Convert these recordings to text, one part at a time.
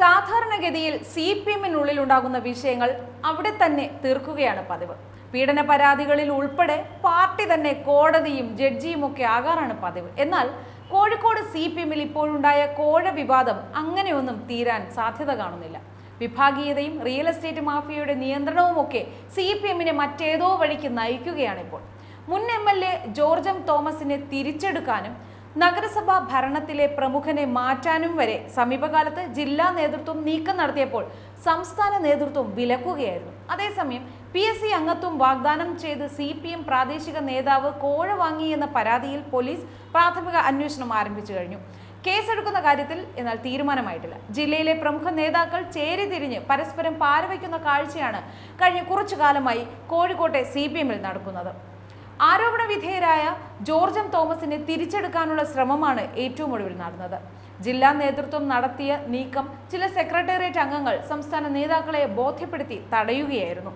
സാധാരണഗതിയിൽ C P എമ്മിനുള്ളിൽ ഉണ്ടാകുന്ന വിഷയങ്ങൾ അവിടെ തന്നെ തീർക്കുകയാണ് പതിവ്. പീഡന പരാതികളിൽ ഉൾപ്പെടെ പാർട്ടി തന്നെ കോടതിയും ജഡ്ജിയും ഒക്കെ ആകാറാണ് പതിവ്. എന്നാൽ കോഴിക്കോട് സി പി എമ്മിൽ ഇപ്പോഴുണ്ടായ കോഴ വിവാദം അങ്ങനെയൊന്നും തീരാൻ സാധ്യത കാണുന്നില്ല. വിഭാഗീയതയും റിയൽ എസ്റ്റേറ്റ് മാഫിയയുടെ നിയന്ത്രണവും ഒക്കെ സി പി എമ്മിനെ മറ്റേതോ വഴിക്ക് നയിക്കുകയാണിപ്പോൾ മുൻ എം എൽ എ ജോർജ് തോമസിനെ തിരിച്ചെടുക്കാനും നഗരസഭാ ഭരണത്തിലെ പ്രമുഖനെ മാറ്റാനും വരെ സമീപകാലത്ത് ജില്ലാ നേതൃത്വം നീക്കം നടത്തിയപ്പോൾ സംസ്ഥാന നേതൃത്വം വിലക്കുകയായിരുന്നു. അതേസമയം പി എസ് സി അംഗത്വം വാഗ്ദാനം ചെയ്ത് സി പി എം പ്രാദേശിക നേതാവ് കോഴ വാങ്ങി എന്ന പരാതിയിൽ പോലീസ് പ്രാഥമിക അന്വേഷണം ആരംഭിച്ചു കഴിഞ്ഞു. കേസെടുക്കുന്ന കാര്യത്തിൽ എന്നാൽ തീരുമാനമായിട്ടില്ല. ജില്ലയിലെ പ്രമുഖ നേതാക്കൾ ചേരി തിരിഞ്ഞ് പരസ്പരം പാരവയ്ക്കുന്ന കാഴ്ചയാണ് കഴിഞ്ഞ കുറച്ചു കാലമായി കോഴിക്കോട്ടെ സി നടക്കുന്നത്. ആരോപണ വിധേയരായ ജോർജ് തോമസിനെ തിരിച്ചെടുക്കാനുള്ള ശ്രമമാണ് ഏറ്റവും ഒടുവിൽ നടന്നത്. ജില്ലാ നേതൃത്വം നടത്തിയ നീക്കം ചില സെക്രട്ടേറിയറ്റ് അംഗങ്ങൾ സംസ്ഥാന നേതാക്കളെ ബോധ്യപ്പെടുത്തി തടയുകയായിരുന്നു.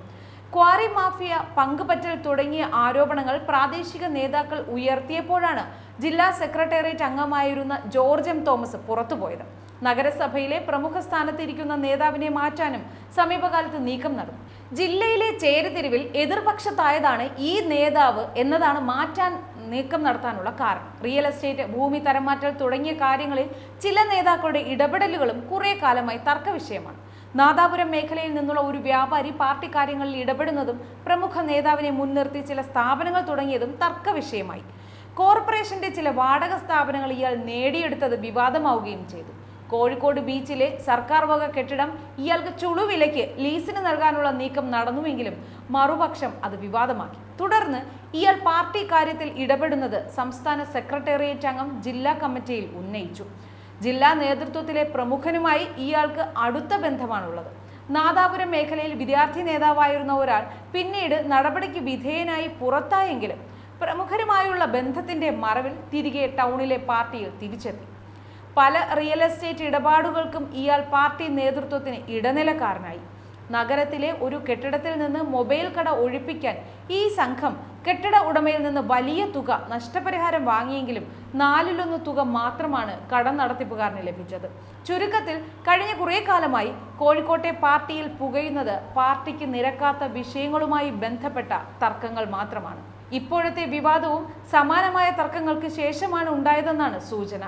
ക്വാറി മാഫിയ പങ്കുപറ്റൽ തുടങ്ങിയ ആരോപണങ്ങൾ പ്രാദേശിക നേതാക്കൾ ഉയർത്തിയപ്പോഴാണ് ജില്ലാ സെക്രട്ടേറിയറ്റ് അംഗമായിരുന്ന ജോർജ് എം തോമസ് പുറത്തുപോയത്. നഗരസഭയിലെ പ്രമുഖ സ്ഥാനത്തിരിക്കുന്ന നേതാവിനെ മാറ്റാനും സമീപകാലത്ത് നീക്കം നടന്നു. ജില്ലയിലെ ചേരിതിരിവിൽ എതിർപക്ഷത്തായതാണ് ഈ നേതാവ് എന്നതാണ് മാറ്റാൻ നീക്കം നടത്താനുള്ള കാരണം. റിയൽ എസ്റ്റേറ്റ് ഭൂമി തരംമാറ്റൽ തുടങ്ങിയ കാര്യങ്ങളിൽ ചില നേതാക്കളുടെ ഇടപെടലുകളും കുറേ കാലമായി തർക്ക വിഷയമാണ്. നാദാപുരം മേഖലയിൽ നിന്നുള്ള ഒരു വ്യാപാരി പാർട്ടി കാര്യങ്ങളിൽ ഇടപെടുന്നതും പ്രമുഖ നേതാവിനെ മുൻനിർത്തി ചില സ്ഥാപനങ്ങൾ തുടങ്ങിയതും തർക്ക വിഷയമായി. കോർപ്പറേഷന്റെ ചില വാടക സ്ഥാപനങ്ങൾ ഇയാൾ നേടിയെടുത്തത് വിവാദമാവുകയും ചെയ്തു. കോഴിക്കോട് ബീച്ചിലെ സർക്കാർ വക കെട്ടിടം ഇയാൾക്ക് ചുളുവിലയ്ക്ക് ലീസിന് നൽകാനുള്ള നീക്കം നടന്നുവെങ്കിലും മറുപക്ഷം അത് വിവാദമാക്കി. തുടർന്ന് ഇയാൾ പാർട്ടി കാര്യത്തിൽ ഇടപെടുന്നത് സംസ്ഥാന സെക്രട്ടേറിയറ്റ് അംഗം ജില്ലാ കമ്മിറ്റിയിൽ ഉന്നയിച്ചു. ജില്ലാ നേതൃത്വത്തിലെ പ്രമുഖനുമായി ഇയാൾക്ക് അടുത്ത ബന്ധമാണുള്ളത്. നാദാപുരം മേഖലയിൽ വിദ്യാർത്ഥി നേതാവായിരുന്ന ഒരാൾ പിന്നീട് നടപടിക്ക് വിധേയനായി പുറത്തായെങ്കിലും പ്രമുഖരുമായുള്ള ബന്ധത്തിന്റെ മറവിൽ തിരികെ ടൗണിലെ പാർട്ടിയിൽ തിരിച്ചെത്തി. പല റിയൽ എസ്റ്റേറ്റ് ഇടപാടുകൾക്കും ഇയാൾ പാർട്ടി നേതൃത്വത്തിന് ഇടനിലക്കാരനായി. നഗരത്തിലെ ഒരു കെട്ടിടത്തിൽ നിന്ന് മൊബൈൽ കട ഒഴിപ്പിക്കാൻ ഈ സംഘം കെട്ടിട ഉടമയിൽ നിന്ന് വലിയ തുക നഷ്ടപരിഹാരം വാങ്ങിയെങ്കിലും നാലിലൊന്ന് തുക മാത്രമാണ് കടം നടത്തിപ്പുകാരന് ലഭിച്ചത്. ചുരുക്കത്തിൽ കഴിഞ്ഞ കുറേ കാലമായി കോഴിക്കോട്ടെ പാർട്ടിയിൽ പുകയുന്നത് പാർട്ടിക്ക് നിരക്കാത്ത വിഷയങ്ങളുമായി ബന്ധപ്പെട്ട തർക്കങ്ങൾ മാത്രമാണ്. ഇപ്പോഴത്തെ വിവാദവും സമാനമായ തർക്കങ്ങൾക്ക് ശേഷമാണ് ഉണ്ടായതെന്നാണ് സൂചന.